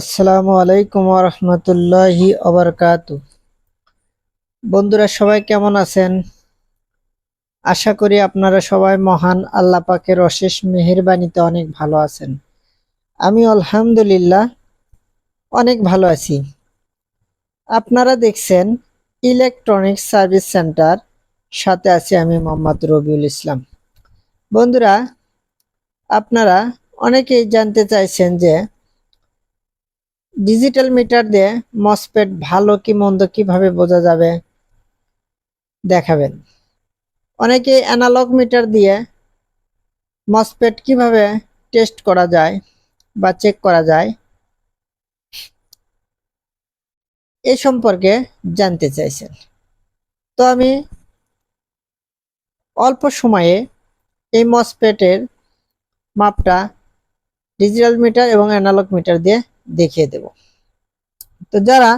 আসসালামু আলাইকুম রহমতুল্লাহি অবরকাত বন্ধুরা, সবাই কেমন আছেন? আশা করি আপনারা সবাই মহান আল্লাহ পাকের অশেষ মেহেরবানিতে অনেক ভালো আছেন। আমি আলহামদুলিল্লাহ অনেক ভালো আছি। আপনারা দেখছেন ইলেকট্রনিক সার্ভিস সেন্টার, সাথে আছি আমি মোহাম্মদ রবিউল ইসলাম। বন্ধুরা, আপনারা অনেকেই জানতে চাইছেন যে ডিজিটাল মিটার দিয়ে মসপেট ভালো কি মন্দ কীভাবে বোঝা যাবে দেখাবেন। অনেকে অ্যানালগ মিটার দিয়ে মসপেট কীভাবে টেস্ট করা যায় বা চেক করা যায় এ সম্পর্কে জানতে চাইছেন। তো আমি অল্প সময়ে এই মসপেটের মাপটা ডিজিটাল মিটার এবং অ্যানালগ মিটার দিয়ে দেখিয়ে দেব। তো যারা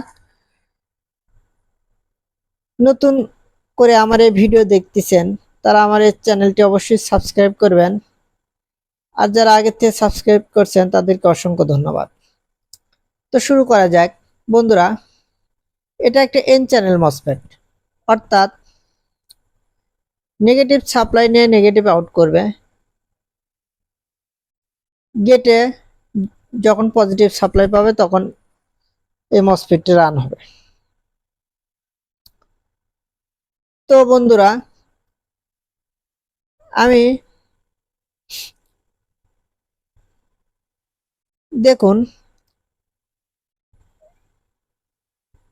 নতুন করে আমার এই ভিডিও দেখতেছেন, তারা আমার এই চ্যানেলটি অবশ্যই সাবস্ক্রাইব করবেন। আর যারা আগে থেকে সাবস্ক্রাইব করছেন, তাদেরকে অসংখ্য ধন্যবাদ। তো শুরু করা যাক। বন্ধুরা, এটা একটা এন চ্যানেল মসফেট অর্থাৎ নেগেটিভ সাপ্লাই নিয়ে নেগেটিভ আউট করবে। গেটে যখন পজিটিভ সাপ্লাই পাবে, তখন এই মসফেটটি রান হবে। তো বন্ধুরা, আমি দেখুন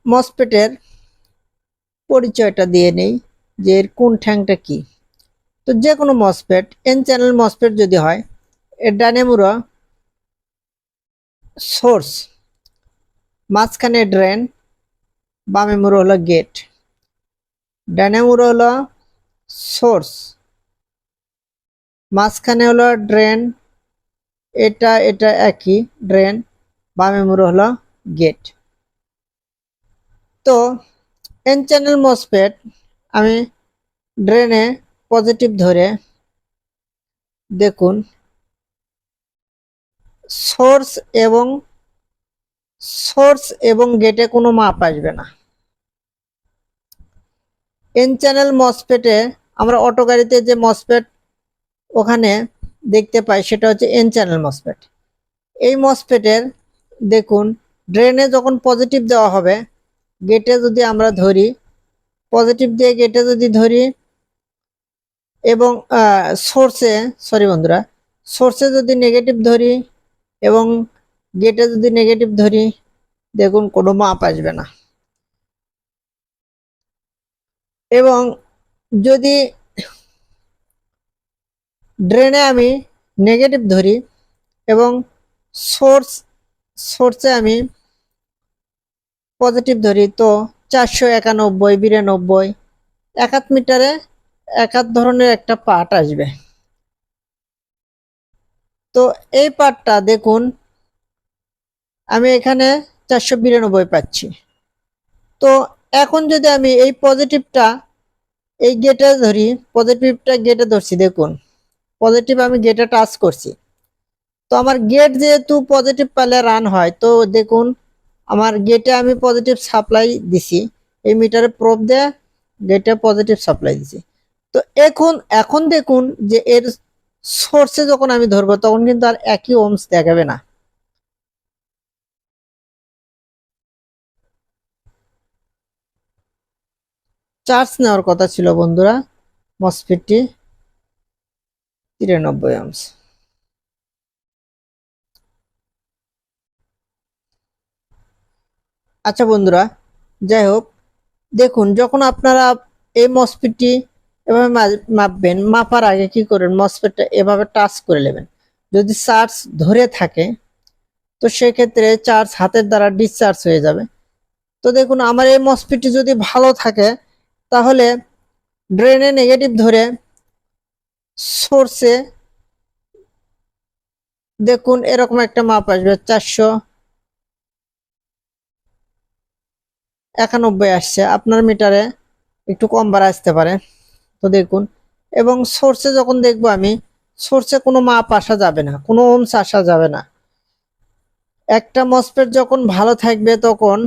মসপেটের পরিচয়টা দিয়ে নেই যে এর কোন ঠ্যাংটা কি। তো যে কোনো মসপেট এন চ্যানেল মসপেট যদি হয়, এর ডানেমুরা সোর্স। মাঝখানে ড্রেন, বামে মুড়ো হলো গেট। ডানে মুড়ো হলো সোর্স। মাঝখানে হলো ড্রেন, এটা এটা একই ড্রেন, বামে মুড়ো হলো গেট। তো এন চ্যানেল মসপেট আমি ড্রেনে পজিটিভ ধরে দেখুন। সোর্স এবং সোর্স এবং গেটে কোনো মাপ আসবে না। এন চ্যানেল মসপেটে আমরা অটো গাড়িতে যে মসপেট ওখানে দেখতে পাই, সেটা হচ্ছে এন চ্যানেল মসপেট। এই মসপেটের দেখুন, ড্রেনে যখন পজিটিভ দেওয়া হবে, গেটে যদি আমরা ধরি, পজিটিভ দিয়ে গেটে যদি ধরি এবং সোর্সে, সরি বন্ধুরা, সোর্সে যদি নেগেটিভ ধরি এবং গেটে যদি নেগেটিভ ধরি, দেখুন কোনো মাপ আসবে না। এবং যদি ড্রেনে আমি নেগেটিভ ধরি এবং সোর্স সোর্সে আমি পজিটিভ ধরি, তো চারশো একানব্বই, বিরানব্বই একাত মিটারে একাত ধরনের একটা পার্ট আসবে। তো এই পার্টটা দেখুন, আমি এখানে চারশো বিরানব্বই পাচ্ছি। তো এখন যদি আমি এই পজিটিভটা এই গেটে ধরি পজিটিভটা গেটে ধরছি, দেখুন পজিটিভ আমি গেটে টাচ করছি। তো আমার গেট যেহেতু পজিটিভ পালে রান হয়, তো দেখুন, আমার গেটে আমি পজিটিভ সাপ্লাই দিছি। এই মিটারে প্রোপ দেয়া গেটে পজিটিভ সাপ্লাই দিছি। তো এখন এখন দেখুন যে এর সোর্সে যখন আমি ধরবো, তখন কিন্তু আর একই ওমস দেখাবে না। চার্জ নেওয়ার কথা ছিল বন্ধুরা মসফিটটি তিরানব্বই ওমস আচ্ছা বন্ধুরা, যাই হোক, দেখুন, যখন আপনারা এই মসফিটটি এভাবে মাপবেন, মাপার আগে কি করবেন? মসফেটটা এভাবে টাচ করে নেবেন। যদি চার্জ ধরে থাকে, তো সেক্ষেত্রে চার্জ হাতের দ্বারা ডিসচার্জ হয়ে যাবে। তো দেখুন, আমার এই মসফিটটি যদি ভালো থাকে, তাহলে ড্রেনে নেগেটিভ ধরে সোর্সে দেখুন, এরকম একটা মাপ আসবে, চারশো একানব্বই আসছে। আপনার মিটারে একটু কম বাড়া আসতে পারে। তো দেখুন, এবং সোর্সে যখন দেখব আমি সোর্সে কোনো মাপ আসা যাবে না, কোনো ওমস আসা যাবে না। একটা মসফেট যখন ভালো থাকবে তখন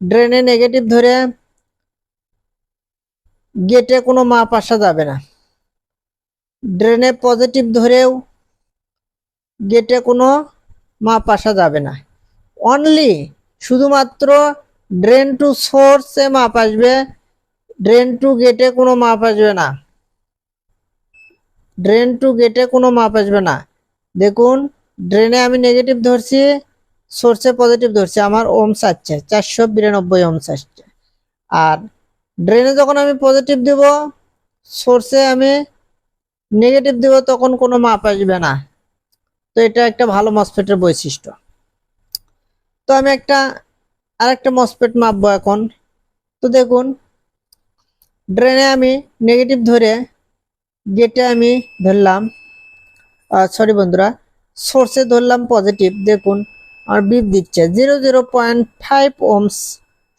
ড্রেনে নেগেটিভ ধরে গেটে কোনো মাপ আসা যাবে না। ড্রেনে পজিটিভ ধরেও গেটে কোনো মাপ আসা যাবে না। অনলি শুধুমাত্র ড্রেন টু সোর্সে মাপ আসবে ড্রেন টু গেটে কোনো মাপ আসবে না। ড্রেন টু গেটে কোনো মাপ আসবে না। দেখুন ড্রেনে আমি নেগেটিভ ধরছি সোর্সে পজিটিভ ধরছি, আমার ওমস আসছে, চারশো বিরানব্বই ওমস আসছে। আর ড্রেনে যখন আমি পজিটিভ দেব সোর্সে আমি নেগেটিভ দেব, তখন কোনো মাপ আসবে না। তো এটা একটা ভালো মসফেটের বৈশিষ্ট্য। তো আমি একটা, আরেকটা মসফেট মাপবো এখন। তো দেখুন ড্রেনে আমি নেগেটিভ ধরে গেটে আমি ধরলাম সরি বন্ধুরা সোর্সে ধরলাম পজিটিভ দেখুন আমার বিপ দিচ্ছে zero zero point five ohms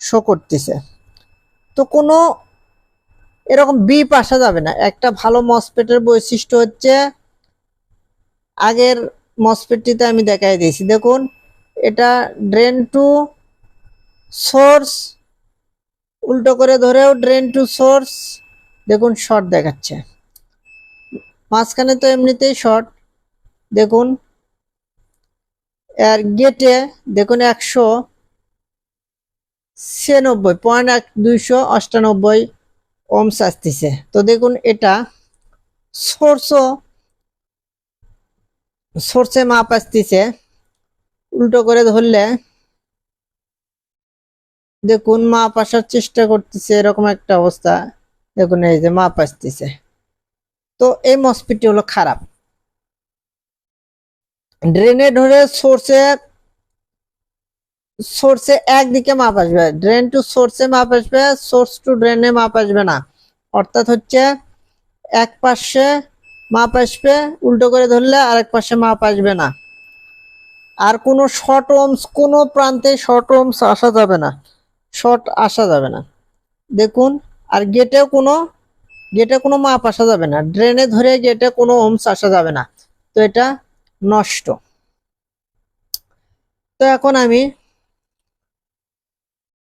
show করতেছে। তো কোনো এরকম বিপ আসা যাবে না। একটা ভালো মসপেটের বৈশিষ্ট্য হচ্ছে আগের মসপেটটিতে আমি দেখাই দিয়েছি। দেখুন, এটা ড্রেন টু সোর্স উল্টো করে ধরেও ড্রেন টু সোর্স দেখুন শর্ট দেখাচ্ছে। মাঝখানে তো এমনিতেই শর্ট দেখুন। আর গেটে দেখুন একশো ছিয়ানব্বই পয়েন্ট এক দুইশো অষ্টানব্বই ওমস আসতেছে। তো দেখুন এটা সোর্সও সোর্সে মাপ আসতেছে। উল্টো করে ধরলে দেখুন, মাপ আসার চেষ্টা করতেছে, এরকম একটা অবস্থা। দেখুন, এই যে মাপ আসতেছে। তো এই মসপিটি হলো খারাপ। ড্রেনে ধরে সোর্সে সোর্সে একদিকে মাপ আসবে। ড্রেন টু সোর্সে মাপ আসবে, সোর্স টু ড্রেনে মাপ আসবে না। অর্থাৎ হচ্ছে, এক পাশে মাপ আসবে, উল্টো করে ধরলে আরেক পাশে মাপ আসবে না। আর কোনো শর্ট ওমস কোনো প্রান্তে শর্ট ওমস আসা যাবে না। শর্ট আসা যাবে না। দেখুন, আর গেটেও কোনো গেটে কোনো মাপ আসা যাবে না। ড্রেনে ধরে গেটে কোনো ওমস আসা যাবে না। তো এটা নষ্ট। তো এখন আমি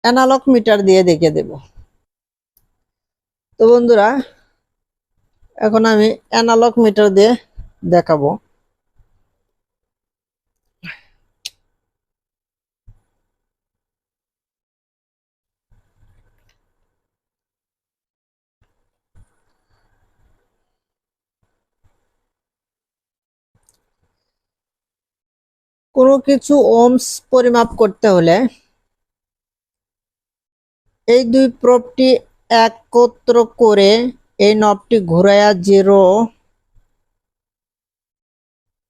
অ্যানালগ মিটার দিয়ে দেখে দেব। তো বন্ধুরা, এখন আমি অ্যানালগ মিটার দিয়ে দেখাবো। কোনো কিছু ওমস পরিমাপ করতে হলে এই দুই প্রবটি একত্র করে এই নবটি ঘুরাইয়া জিরো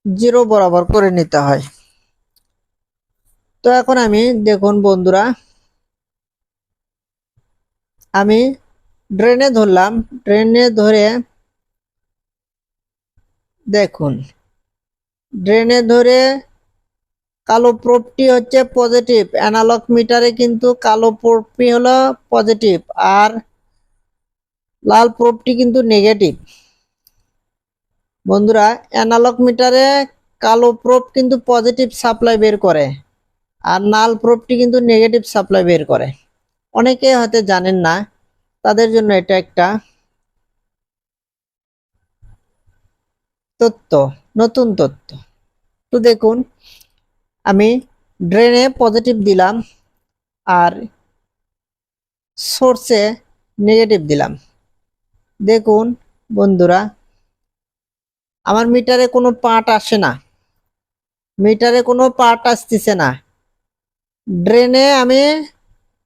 জিরো বরাবর করে নিতে হয়। তো এখন আমি, দেখুন বন্ধুরা, আমি ড্রেনে ধরলাম। ড্রেনে ধরে দেখুন ড্রেনে ধরে কালো প্রোপটি হচ্ছে পজিটিভ অ্যানালগ মিটারে কিন্তু কালো প্রোপটি হলো পজিটিভ আর লাল প্রোপটি কিন্তু নেগেটিভ বন্ধুরা অ্যানালগ মিটারে কালো প্রোপ কিন্তু পজিটিভ সাপ্লাই বের করে আর লাল প্রোপটি কিন্তু নেগেটিভ সাপ্লাই বের করে। অনেকে হয়তো জানেন না, তাদের জন্য এটা একটা তথ্য নতুন তথ্য তো দেখুন আমি ড্রেনে পজিটিভ দিলাম আর সোর্সে নেগেটিভ দিলাম। দেখুন বন্ধুরা, আমার মিটারে কোনো পার্ট আসে না। মিটারে কোনো পার্ট আসতেছে না। ড্রেনে আমি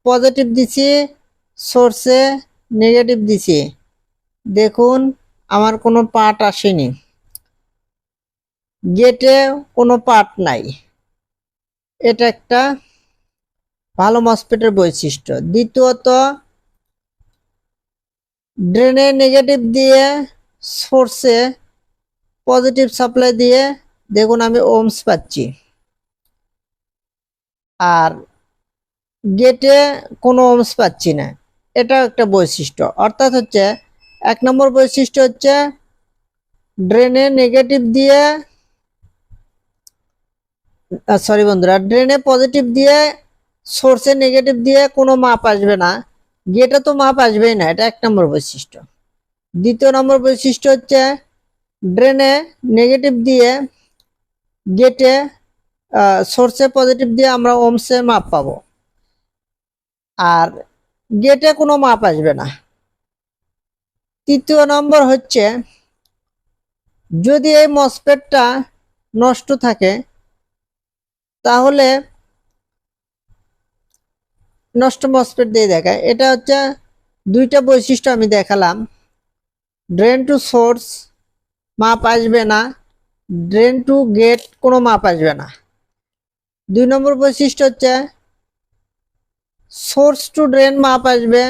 পজিটিভ দিছি সোর্সে নেগেটিভ দিছি। দেখুন আমার কোনো পার্ট আসেনি। গেটে কোনো পার্ট নাই। এটা একটা ভালো মসপেটের বৈশিষ্ট্য। দ্বিতীয়ত ড্রেনে নেগেটিভ দিয়ে সোর্সে পজিটিভ সাপ্লাই দিয়ে দেখুন আমি ওমস পাচ্ছি। আর গেটে কোনো ওমস পাচ্ছি না। এটাও একটা বৈশিষ্ট্য। অর্থাৎ হচ্ছে, এক নম্বর বৈশিষ্ট্য হচ্ছে ড্রেনে নেগেটিভ দিয়ে সরি বন্ধুরা ড্রেনে পজিটিভ দিয়ে সোর্সে নেগেটিভ দিয়ে কোনো মাপ আসবে না। গেটে তো মাপ আসবেই না, এটা এক নম্বর বৈশিষ্ট্য। দ্বিতীয় নম্বর বৈশিষ্ট্য হচ্ছে ড্রেনে নেগেটিভ দিয়ে গেটে সোর্সে পজিটিভ দিয়ে আমরা ওমসে মাপ পাবো। আর গেটে কোনো মাপ আসবে না। তৃতীয় নম্বর হচ্ছে, যদি এই মসপেটটা নষ্ট থাকে তাহলে নষ্ট মসপেট দিয়ে দেখায়। এটা হচ্ছে দুইটা বৈশিষ্ট্য আমি দেখালাম। ড্রেন টু সোর্স মাপ আসবে না। ড্রেন টু গেট কোনো মাপ আসবে না। দুই নম্বর বৈশিষ্ট্য হচ্ছে সোর্স টু ড্রেন মাপ আসবে।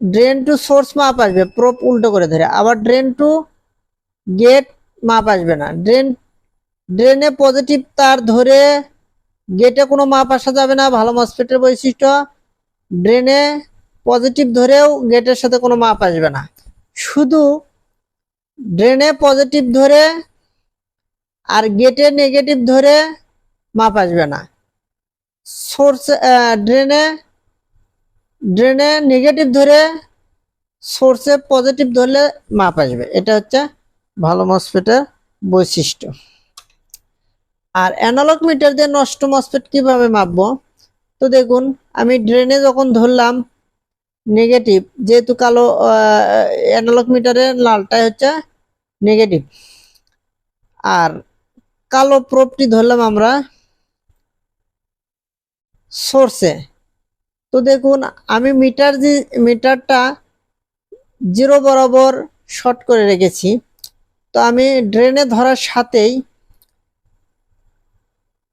ড্রেন টু সোর্স মাপ আসবে। প্রপ উল্টো করে ধরে। আবার ড্রেন টু গেট মাপ আসবে না। ড্রেন ড্রেনে পজিটিভ তার ধরে গেটে কোনো মাপ আসা যাবে না, ভালো মসফেটের বৈশিষ্ট্য। ড্রেনে পজিটিভ ধরেও গেটের সাথে কোনো মাপ আসবে না। শুধু ড্রেনে পজিটিভ ধরে আর গেটে নেগেটিভ ধরে মাপ আসবে না। সোর্স ড্রেনে ড্রেনে নেগেটিভ ধরে সোর্সে পজিটিভ ধরলে মাপ আসবে। এটা হচ্ছে ভালো মসফেটের বৈশিষ্ট্য। আর অ্যানালগ মিটার দিয়ে নষ্ট মসফেট কীভাবে মাপবো? তো দেখুন, আমি ড্রেনে যখন ধরলাম নেগেটিভ যেহেতু কালো অ্যানালগ মিটারের লালটাই হচ্ছে নেগেটিভ আর কালো প্রোপটি ধরলাম আমরা সোর্সে তো দেখুন, আমি মিটার যে মিটারটা জিরো বরাবর শর্ট করে রেখেছি। তো আমি ড্রেনে ধরার সাথেই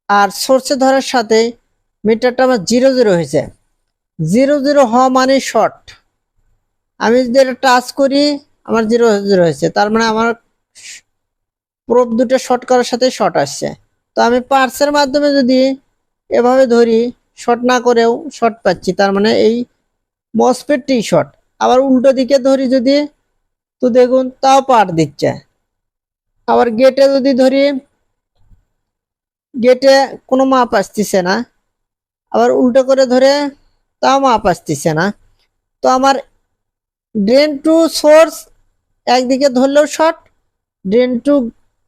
আর সোর্সে ধরার সাথে মিটারটা আমার জিরো জিরো হয়েছে। জিরো জিরো হওয়া মানে শর্ট আমি যদি এটা টাচ করি, আমার জিরো জিরো হয়েছে। তার মানে আমার প্রোপ দুটো শর্ট করার সাথে শর্ট আসছে। তো আমি পার্সের মাধ্যমে যদি এভাবে ধরি শর্ট না করেও শর্ট পাচ্ছি, তার মানে এই মসপেটটি শর্ট আবার উল্টো দিকে ধরি যদি, তো দেখুন তাও পার দিচ্ছে। আবার গেটে যদি ধরি গেটে কোনো মাপ আসতেছে না। আবার উল্টো করে ধরে তাও মাপ আসতেছে না। তো আমার ড্রেন টু সোর্স একদিকে ধরলেও শর্ট ড্রেন টু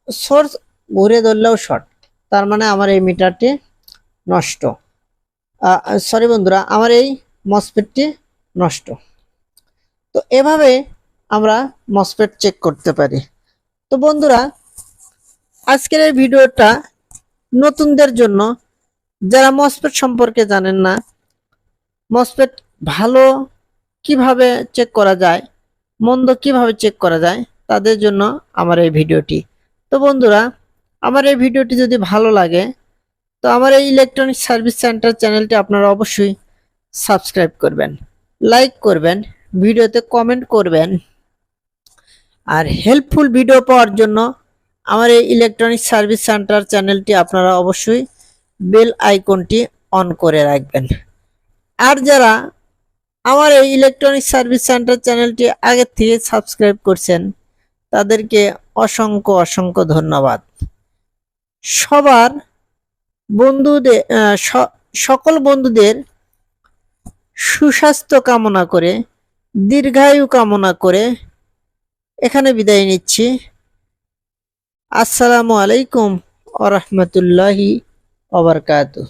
সোর্স ঘুরে ধরলেও শর্ট তার মানে আমার এই মিটারটি নষ্ট। সরি বন্ধুরা, আমার এই মসপেটটি নষ্ট। তো এভাবে আমরা মসপেট চেক করতে পারি। তো বন্ধুরা, আজকের এই ভিডিওটা নতুনদের জন্য, যারা মসপেট সম্পর্কে জানেন না মসপেট ভালো কীভাবে চেক করা যায়, মন্দ কীভাবে চেক করা যায়, তাদের জন্য আমার এই ভিডিওটি। তো বন্ধুরা, আমার এই ভিডিওটি যদি ভালো লাগে, তো আমার এই ইলেকট্রনিক সার্ভিস সেন্টার চ্যানেলটি আপনারা অবশ্যই সাবস্ক্রাইব করবেন লাইক করবেন, ভিডিওতে কমেন্ট করবেন, আর হেল্পফুল ভিডিও পাওয়ার জন্য আমার এই ইলেকট্রনিক সার্ভিস সেন্টার চ্যানেলটি আপনারা অবশ্যই বেল আইকনটি অন করে রাখবেন। আর যারা আমার এই ইলেকট্রনিক সার্ভিস সেন্টার চ্যানেলটি আগের থেকে সাবস্ক্রাইব করছেন, তাদেরকে অসংখ্য অসংখ্য ধন্যবাদ। সবার বন্ধুদের সকল বন্ধুদের সুস্বাস্থ্য কামনা করে, দীর্ঘায়ু কামনা করে এখানে বিদায় নিচ্ছি। আসসালামু আলাইকুম আ রহমতুল্লাহি ওবরকাতুহ